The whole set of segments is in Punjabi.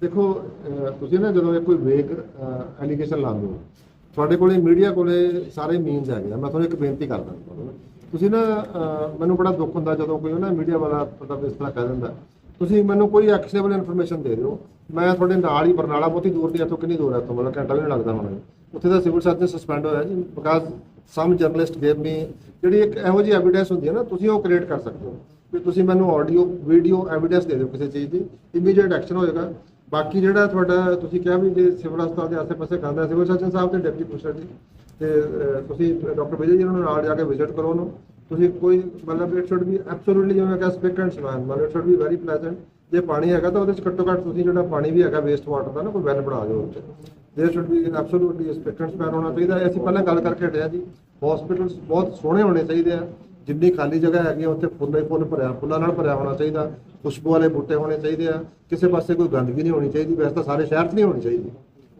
ਦੇਖੋ ਤੁਸੀਂ ਨਾ ਜਦੋਂ ਇਹ ਕੋਈ ਵੇਗ ਐਲੀਗੇਸ਼ਨ ਲਾਉਂਦੇ ਹੋ ਤੁਹਾਡੇ ਕੋਲੇ ਮੀਡੀਆ ਕੋਲੇ ਸਾਰੇ ਮੀਨਸ ਹੈਗੇ ਆ। ਮੈਂ ਤੁਹਾਨੂੰ ਇੱਕ ਬੇਨਤੀ ਕਰਦਾ ਤੁਸੀਂ ਨਾ ਮੈਨੂੰ ਬੜਾ ਦੁੱਖ ਹੁੰਦਾ ਜਦੋਂ ਕੋਈ ਨਾ ਮੀਡੀਆ ਵਾਲਾ ਮਤਲਬ ਇਸ ਤਰ੍ਹਾਂ ਕਹਿ ਦਿੰਦਾ। ਤੁਸੀਂ ਮੈਨੂੰ ਕੋਈ ਐਕਸੇਬਲ ਇਨਫੋਰਮੇਸ਼ਨ ਦੇ ਦਿਓ। ਮੈਂ ਤੁਹਾਡੇ ਨਾਲ ਹੀ, ਬਰਨਾਲਾ ਬਹੁਤੀ ਦੂਰ ਨਹੀਂ ਇੱਥੋਂ ਕਿੰਨੀ ਦੂਰ ਹੈ ਤੋਂ ਮਤਲਬ ਘੰਟਾ ਵੀ ਨਹੀਂ ਲੱਗਦਾ ਹੋਣਾ। ਉੱਥੇ ਦਾ ਸਿਵਲ ਸਰਜਨ ਸਸਪੈਂਡ ਹੋਇਆ ਜੀ because some journalist gave me ਜਿਹੜੀ ਇੱਕ ਇਹੋ ਜਿਹੀ ਐਵੀਡੈਂਸ ਹੁੰਦੀ ਹੈ ਨਾ, ਤੁਸੀਂ ਉਹ ਕ੍ਰੀਏਟ ਕਰ ਸਕਦੇ ਹੋ। ਵੀ ਤੁਸੀਂ ਮੈਨੂੰ ਆਡੀਓ ਵੀਡੀਓ ਐਵੀਡੈਂਸ ਦੇ ਦਿਓ ਕਿਸੇ ਚੀਜ਼ ਦੀ ਇਮੀਡੀਏਟ ਐਕਸ਼ਨ ਹੋਏਗਾ ਬਾਕੀ ਜਿਹੜਾ ਤੁਹਾਡਾ, ਤੁਸੀਂ ਕਿਹਾ ਵੀ ਜੇ ਸਿਵਲ ਹਸਪਤਾਲ ਦੇ ਆਸ-ਪਾਸੇ ਖਾਂਦਾ ਸਿਵਲ ਸਰਜਨ ਸਾਹਿਬ ਤੇ ਡਿਪਟੀ ਕਮਿਸ਼ਨਰ ਜੀ ਤੇ ਤੁਸੀਂ ਡਾਕਟਰ ਵਿਜੇ ਜੀ ਨੂੰ ਨਾਲ ਜਾ ਕੇ ਵਿਜ਼ਿਟ ਕਰੋ ਉਹਨੂੰ। ਤੁਸੀਂ ਕੋਈ, ਮਤਲਬ ਇਟ ਸ਼ੁੱਡ ਬੀ ਐਬਸੋਲੂਟਲੀ ਜਿਵੇਂ ਕਿ ਸਪਿਕ ਐਂਡ ਸਮਾਨ ਮਤਲਬ it should be very pleasant ਜੇ ਪਾਣੀ ਹੈਗਾ ਤਾਂ ਉਹਦੇ ਚ ਘੱਟੋ ਘੱਟ ਤੁਸੀਂ ਜਿਹੜਾ ਪਾਣੀ ਵੀ ਹੈਗਾ ਵੇਸਟ ਵਾਟਰ ਦਾ ਨਾ, ਕੋਈ ਵੈਲ ਬਣਾ ਦਿਓ ਉੱਤੇ there should be absolutely spick and span ਹੋਣਾ ਚਾਹੀਦਾ। ਅਸੀਂ ਪਹਿਲਾਂ ਗੱਲ ਕਰਕੇ ਹਟਿਆ ਜੀ। ਹਸਪੀਟਲਸ ਬਹੁਤ ਸੋਹਣੇ ਹੋਣੇ ਚਾਹੀਦੇ ਆ। ਜਿੰਨੀ ਖਾਲੀ ਜਗ੍ਹਾ ਹੈਗੀ ਆ, ਉੱਥੇ ਫੁੱਲੇ ਫੁੱਲ ਭਰਿਆ ਫੁੱਲਾਂ ਨਾਲ ਭਰਿਆ ਹੋਣਾ ਚਾਹੀਦਾ। ਖੁਸ਼ਬੂ ਵਾਲੇ ਬੂਟੇ ਹੋਣੇ ਚਾਹੀਦੇ ਆ। ਕਿਸੇ ਪਾਸੇ ਕੋਈ ਗੰਦਗੀ ਨਹੀਂ ਹੋਣੀ ਚਾਹੀਦੀ। ਵੈਸੇ ਤਾਂ ਸਾਰੇ ਸ਼ਹਿਰ 'ਚ ਨਹੀਂ ਹੋਣੀ ਚਾਹੀਦੀ।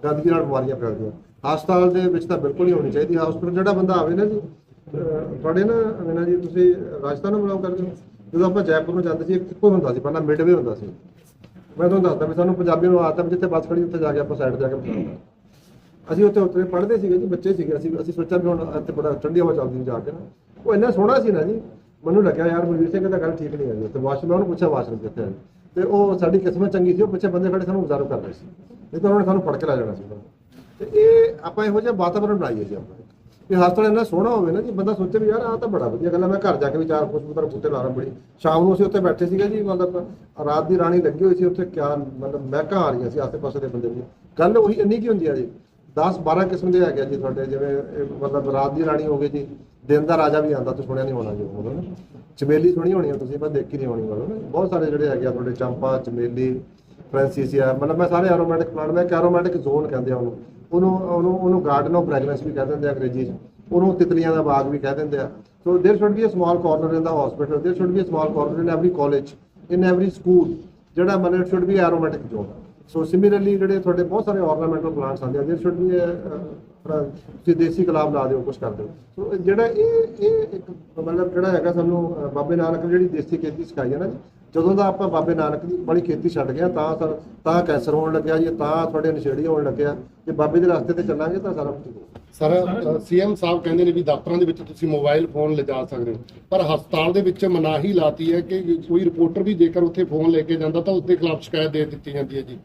ਗੰਦਗੀ ਨਾਲ ਬਿਮਾਰੀਆਂ ਫੈਲਦੀਆਂ ਹਸਪਤਾਲ ਦੇ ਵਿੱਚ ਤਾਂ ਬਿਲਕੁਲ ਨਹੀਂ ਹੋਣੀ ਚਾਹੀਦੀ। ਹਸਪਤਾਲ ਜਿਹੜਾ ਬੰਦਾ ਆਵੇ ਨਾ ਜੀ ਅਹ ਤੁਹਾਡੇ ਨਾ ਅਮੀਨਾ ਜੀ ਤੁਸੀਂ ਰਾਜਸਥਾਨ ਨੂੰ ਬਿਲੋਂਗ ਕਰਦੇ ਹੋ? ਜਦੋਂ ਆਪਾਂ ਜੈਪੁਰ ਨੂੰ ਜਾਂਦੇ ਸੀ ਇੱਕੋ ਹੁੰਦਾ ਸੀ ਪਹਿਲਾਂ ਮਿਡਵੇ ਹੁੰਦਾ ਸੀ। ਮੈਂ ਤੁਹਾਨੂੰ ਦੱਸਦਾ ਵੀ ਸਾਨੂੰ ਪੰਜਾਬੀ ਨੂੰ ਆਦਤ ਹੈ ਜਿੱਥੇ ਬੱਸ ਖੜੀ ਉੱਥੇ ਜਾ ਕੇ ਆਪਾਂ ਸਾਈਡ ਜਾ ਕੇ ਬਤਾਉਂਦੇ ਅਸੀਂ ਉੱਥੇ ਉੱਤਰੇ ਪੜ੍ਹਦੇ ਸੀਗੇ ਜੀ ਬੱਚੇ ਸੀਗੇ। ਅਸੀਂ ਅਸੀਂ ਸੋਚਿਆ ਵੀ ਹੁਣ ਇੱਥੇ ਬੜਾ ਠੰਡੀ ਹਵਾ ਚੱਲਦੀ ਜਾ ਕੇ ਨਾ। ਉਹ ਇੰਨਾ ਸੋਹਣਾ ਸੀ ਨਾ ਜੀ, ਮੈਨੂੰ ਲੱਗਿਆ ਯਾਰ ਮਨਵੀਰ ਸਿੰਘ ਦਾ ਗੱਲ ਠੀਕ ਨਹੀਂ ਹੈ ਜੀ ਉੱਥੇ ਵਾਸ਼ਰੂਮ ਉਹਨੂੰ ਪੁੱਛਿਆ ਵਾਸ਼ਰੂਮ ਕਿੱਥੇ ਹੈ। ਤੇ ਉਹ ਸਾਡੀ ਕਿਸਮਤ ਚੰਗੀ ਸੀ, ਉਹ ਪਿੱਛੇ ਬੰਦੇ ਖੜੇ ਸਾਨੂੰ ਅਬਜ਼ਰਵ ਕਰ ਰਹੇ ਸੀ। ਨਹੀਂ ਤਾਂ ਉਹਨਾਂ ਨੇ ਸਾਨੂੰ ਫੜ ਕੇ ਲੈ ਜਾਣਾ ਸੀ ਉਹਨਾਂ ਤੇ ਇਹ ਆਪਾਂ ਇਹੋ ਜਿਹਾ ਵਾਤਾਵਰਣ ਬਣਾਈਏ ਜੀ ਆਪਾਂ। ਕਿ ਹਸਪਤਾਲ ਇੰਨਾ ਸੋਹਣਾ ਹੋਵੇ ਨਾ ਜੀ, ਬੰਦਾ ਸੋਚੇ ਵੀ ਯਾਰ ਆਹ ਤਾਂ ਬੜਾ ਵਧੀਆ ਗੱਲ ਹੈ ਮੈਂ ਘਰ ਜਾ ਕੇ ਵੀ ਚਾਰ ਖੁਸ਼ਬੂਦਾਰ ਬੂਟੇ ਲਾ ਰਾਂ ਬੜੀ। ਸ਼ਾਮ ਨੂੰ ਅਸੀਂ ਉੱਥੇ ਬੈਠੇ ਸੀਗੇ ਜੀ, ਮਤਲਬ ਰਾਤ ਦੀ ਰਾਣੀ ਲੱਗੀ ਹੋਈ ਸੀ ਉੱਥੇ, ਕਿਆ ਮਤਲਬ ਮਹਿਕਾਂ ਆ ਰਹੀਆਂ ਸੀ ਆਸੇ ਪਾਸੇ ਦੇ ਬੰਦੇ ਦੀ ਗੱਲ ਉਹੀ ਇੰਨੀ ਕੀ ਹੁੰਦੀ ਆ ਜੀ 10 12 ਕਿਸਮ ਦੇ ਹੈਗੇ ਆ ਜੀ ਤੁਹਾਡੇ, ਜਿਵੇਂ ਮਤਲਬ ਰਾਤ ਦੀ ਰਾਣੀ ਹੋ ਗਈ ਜੀ ਦਿਨ ਦਾ ਰਾਜਾ ਵੀ ਆਂਦਾ ਤੁਸੀਂ ਸੁਣਿਆ ਨਹੀਂ ਹੋਣਾ ਜੀ ਉਹ ਨਾ ਚਮੇਲੀ ਸੁਣੀ ਹੋਣੀ ਆ ਤੁਸੀਂ ਪਰ ਦੇਖੀ ਨਹੀਂ ਹੋਣੀ ਮਤਲਬ ਨਾ ਬਹੁਤ ਸਾਰੇ ਜਿਹੜੇ ਹੈਗੇ ਆ ਤੁਹਾਡੇ ਚੰਪਾ ਚਮੇਲੀ ਫ੍ਰੈਂਸੀਸੀਆ ਮਤਲਬ ਮੈਂ ਸਾਰੇ ਐਰੋਮੈਟਿਕ ਪਲਾਂਟ ਮੈਂ ਐਰੋਮੈਟਿਕ ਜ਼ੋਨ ਕਹਿੰਦੇ ਆ ਉਹਨੂੰ ਉਹਨੂੰ ਉਹਨੂੰ ਉਹਨੂੰ ਗਾਰਡਨ ਆਫ ਫ੍ਰੈਗਰੈਂਸ ਵੀ ਕਹਿ ਦਿੰਦੇ ਆ ਅੰਗਰੇਜ਼ੀ 'ਚ ਉਹਨੂੰ ਤਿਤਲੀਆਂ ਦਾ ਬਾਗ ਵੀ ਕਹਿ ਦਿੰਦੇ ਆ so there should be a small corner in the hospital there should be a small corner in every college in every school ਜਿਹੜਾ ਮਤਲਬ should be aromatic zone so similarly ਜਿਹੜੇ ਤੁਹਾਡੇ ਬਹੁਤ ਸਾਰੇ ਆਰਨਾਮੈਂਟਲ ਪਲਾਂਟਸ ਆਉਂਦੇ ਆ देयर ਸ਼ੁੱਡ ਬੀ ਤੁਸੀਂ ਦੇਸੀ ਗੁਲਾਬ ਲਾ ਦਿਓ ਕੁਝ ਕਰ ਦਿਓ। ਸੋ ਜਿਹੜਾ ਇਹ ਇਹ ਇੱਕ ਮਤਲਬ ਜਿਹੜਾ ਹੈਗਾ ਸਾਨੂੰ ਬਾਬੇ ਨਾਨਕ ਜਿਹੜੀ ਦੇਸੀ ਖੇਤੀ ਸਿਖਾਈ ਹੈ ਨਾ ਜੀ ਜਦੋਂ ਦਾ ਆਪਾਂ ਬਾਬੇ ਨਾਨਕ ਦੀ ਬੜੀ ਖੇਤੀ ਛੱਡ ਗਿਆ ਤਾਂ ਤਾਂ ਕੈਂਸਰ ਹੋਣ ਲੱਗਿਆ ਜੀ ਤਾਂ ਤੁਹਾਡੇ ਨਸ਼ੇੜੀ ਹੋਣ ਲੱਗਿਆ। ਜੇ ਬਾਬੇ ਦੇ ਰਸਤੇ ਤੇ ਚੱਲਾਂਗੇ ਤਾਂ ਸਾਰਾ ਕੁਝ ਸਰ ਸੀਐਮ ਸਾਹਿਬ ਕਹਿੰਦੇ ਨੇ ਵੀ ਦਫ਼ਤਰਾਂ ਦੇ ਵਿੱਚ ਤੁਸੀਂ ਮੋਬਾਈਲ ਫੋਨ ਲਿਜਾ ਸਕਦੇ ਹੋ। ਪਰ ਹਸਪਤਾਲ ਦੇ ਵਿੱਚ ਮਨਾਹੀ ਲਾਤੀ ਹੈ ਕਿ ਕੋਈ ਰਿਪੋਰਟਰ ਵੀ ਜੇਕਰ ਉੱਥੇ ਫੋਨ ਲੈ ਕੇ ਜਾਂਦਾ ਤਾਂ ਉਸ ਦੇ ਖਿਲਾਫ ਸ਼ਿਕਾਇਤ ਦੇ ਦਿੱਤੀ ਜਾਂਦੀ ਹੈ ਜੀ।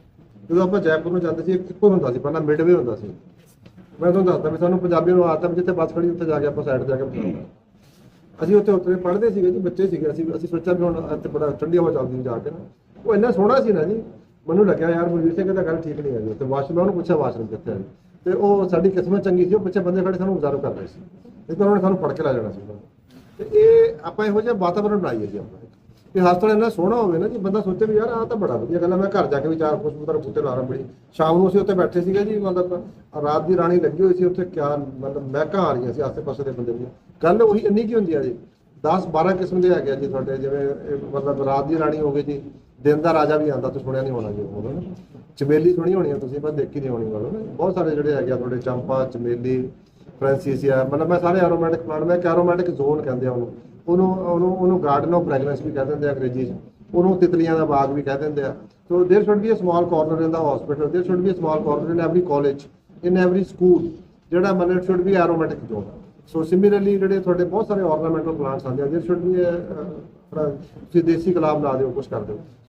ਜਦੋਂ ਆਪਾਂ ਜੈਪੁਰ ਨੂੰ ਜਾਂਦੇ ਸੀ ਇੱਕ ਇੱਕੋ ਹੁੰਦਾ ਸੀ ਪਹਿਲਾਂ ਮਿਡਵੇ ਹੁੰਦਾ ਸੀ। ਮੈਂ ਤੁਹਾਨੂੰ ਦੱਸਦਾ ਵੀ ਸਾਨੂੰ ਪੰਜਾਬੀ ਨੂੰ ਆਦਤ ਹੈ ਵੀ ਜਿੱਥੇ ਬੱਸ ਖੜੀ ਉੱਥੇ ਜਾ ਕੇ ਆਪਾਂ ਸਾਈਡ ਜਾ ਕੇ ਬਤਾਉਂਦੇ ਅਸੀਂ ਉੱਥੇ ਉੱਤਰੇ, ਪੜ੍ਹਦੇ ਸੀਗੇ ਜੀ, ਬੱਚੇ ਸੀਗੇ, ਅਸੀਂ ਅਸੀਂ ਸੋਚਿਆ ਵੀ ਹੁਣ ਇੱਥੇ ਬੜਾ ਠੰਡੀ ਹਵਾ ਚੱਲਦੀ ਜਾ ਕੇ ਨਾ। ਉਹ ਇੰਨਾ ਸੋਹਣਾ ਸੀ ਨਾ ਜੀ, ਮੈਨੂੰ ਲੱਗਿਆ ਯਾਰ ਮਨਵੀਰ ਸਿੰਘ ਦਾ ਗੱਲ ਠੀਕ ਨਹੀਂ ਹੈਗੀ। ਉੱਥੇ ਵਾਸ਼ਰੂਮ ਉਹਨੂੰ ਪੁੱਛਿਆ ਵਾਸ਼ਰੂਮ ਕਿੱਥੇ ਹੈ ਤੇ ਉਹ ਸਾਡੀ ਕਿਸਮਤ ਚੰਗੀ ਸੀ, ਉਹ ਪਿੱਛੇ ਬੰਦੇ ਖੜੇ ਸਾਨੂੰ ਅਬਜ਼ਰਵ ਕਰ ਰਹੇ ਸੀ। ਨਹੀਂ ਤਾਂ ਉਹਨਾਂ ਨੇ ਸਾਨੂੰ ਫੜ ਕੇ ਲੈ ਜਾਣਾ ਸੀ। ਉਹਨਾਂ ਨੇ। ਤੇ ਇਹ ਆਪਾਂ ਇਹੋ ਜਿਹਾ ਵਾਤਾਵਰਣ ਬਣਾਈਏ ਜੀ ਆਪਾਂ। ਕਿ ਹਸਪਤਾਲ ਇੰਨਾ ਸੋਹਣਾ ਹੋਵੇ ਨਾ ਜੀ ਬੰਦਾ ਸੋਚੇ ਵੀ ਯਾਰ ਆਹ ਤਾਂ ਬੜਾ ਵਧੀਆ ਗੱਲ ਹੈ ਮੈਂ ਘਰ ਜਾ ਕੇ ਵੀ ਚਾਰ ਖੁਸ਼ਬੂਦਾਰ ਬੂਟੇ ਲਾ ਰਾਂ ਬੜੀ ਸ਼ਾਮ ਨੂੰ ਅਸੀਂ ਉੱਥੇ ਬੈਠੇ ਸੀਗੇ ਜੀ, ਮਤਲਬ ਰਾਤ ਦੀ ਰਾਣੀ ਲੱਗੀ ਹੋਈ ਸੀ ਉੱਥੇ, ਕਿਆ ਮਤਲਬ ਮਹਿਕਾਂ ਆ ਰਹੀਆਂ ਸੀ ਆਸੇ ਪਾਸੇ ਦੇ ਬੰਦੇ ਦੀ ਗੱਲ ਉਹੀ ਇੰਨੀ ਕੀ ਹੁੰਦੀ ਆ ਜੀ? 10 12 ਕਿਸਮ ਦੇ ਹੈਗੇ ਆ ਜੀ ਤੁਹਾਡੇ ਜਿਵੇਂ ਮਤਲਬ ਰਾਤ ਦੀ ਰਾਣੀ ਹੋ ਗਈ ਜੀ, ਦਿਨ ਦਾ ਰਾਜਾ ਵੀ ਆਂਦਾ ਤੁਸੀਂ ਸੁਣਿਆ ਨਹੀਂ ਹੋਣਾ ਜੀ ਉਹ ਚਮੇਲੀ ਸੁਣੀ ਹੋਣੀ ਆ ਤੁਸੀਂ ਪਰ ਦੇਖੀ ਨਹੀਂ ਹੋਣੀ ਮਤਲਬ ਬਹੁਤ ਸਾਰੇ ਜਿਹੜੇ ਹੈਗੇ ਆ ਤੁਹਾਡੇ, ਚੰਪਾ, ਚਮੇਲੀ, ਫ੍ਰੈਂਸੀਸੀਆ, ਮਤਲਬ ਮੈਂ ਸਾਰੇ ਐਰੋਮੈਟਿਕ ਪਲਾਂਟ ਮੈਂ ਐਰੋਮੈਟਿਕ ਜ਼ੋਨ ਕਹਿੰਦੇ ਆ ਉਹਨੂੰ। ਉਹਨੂੰ ਉਹਨੂੰ ਉਹਨੂੰ ਗਾਰਡਨ ਆਫ ਫ੍ਰੈਗਰੈਂਸ ਵੀ ਕਹਿ ਦਿੰਦੇ ਆ ਅੰਗਰੇਜ਼ੀ 'ਚ ਉਹਨੂੰ ਤਿਤਲੀਆਂ ਦਾ ਬਾਗ ਵੀ ਕਹਿ ਦਿੰਦੇ ਆ so there should be a small corner in the hospital there should be a small corner in every college in every school ਜਿਹੜਾ ਮਤਲਬ should be aromatic zone so similarly ਜਿਹੜੇ ਤੁਹਾਡੇ ਬਹੁਤ ਸਾਰੇ ਆਰਨਾਮੈਂਟਲ ਪਲਾਂਟਸ ਆਉਂਦੇ ਆ देयर ਸ਼ੁੱਡ ਬੀ ਤੁਸੀਂ ਦੇਸੀ ਗੁਲਾਬ ਲਾ ਦਿਓ ਕੁਝ ਕਰ ਦਿਓ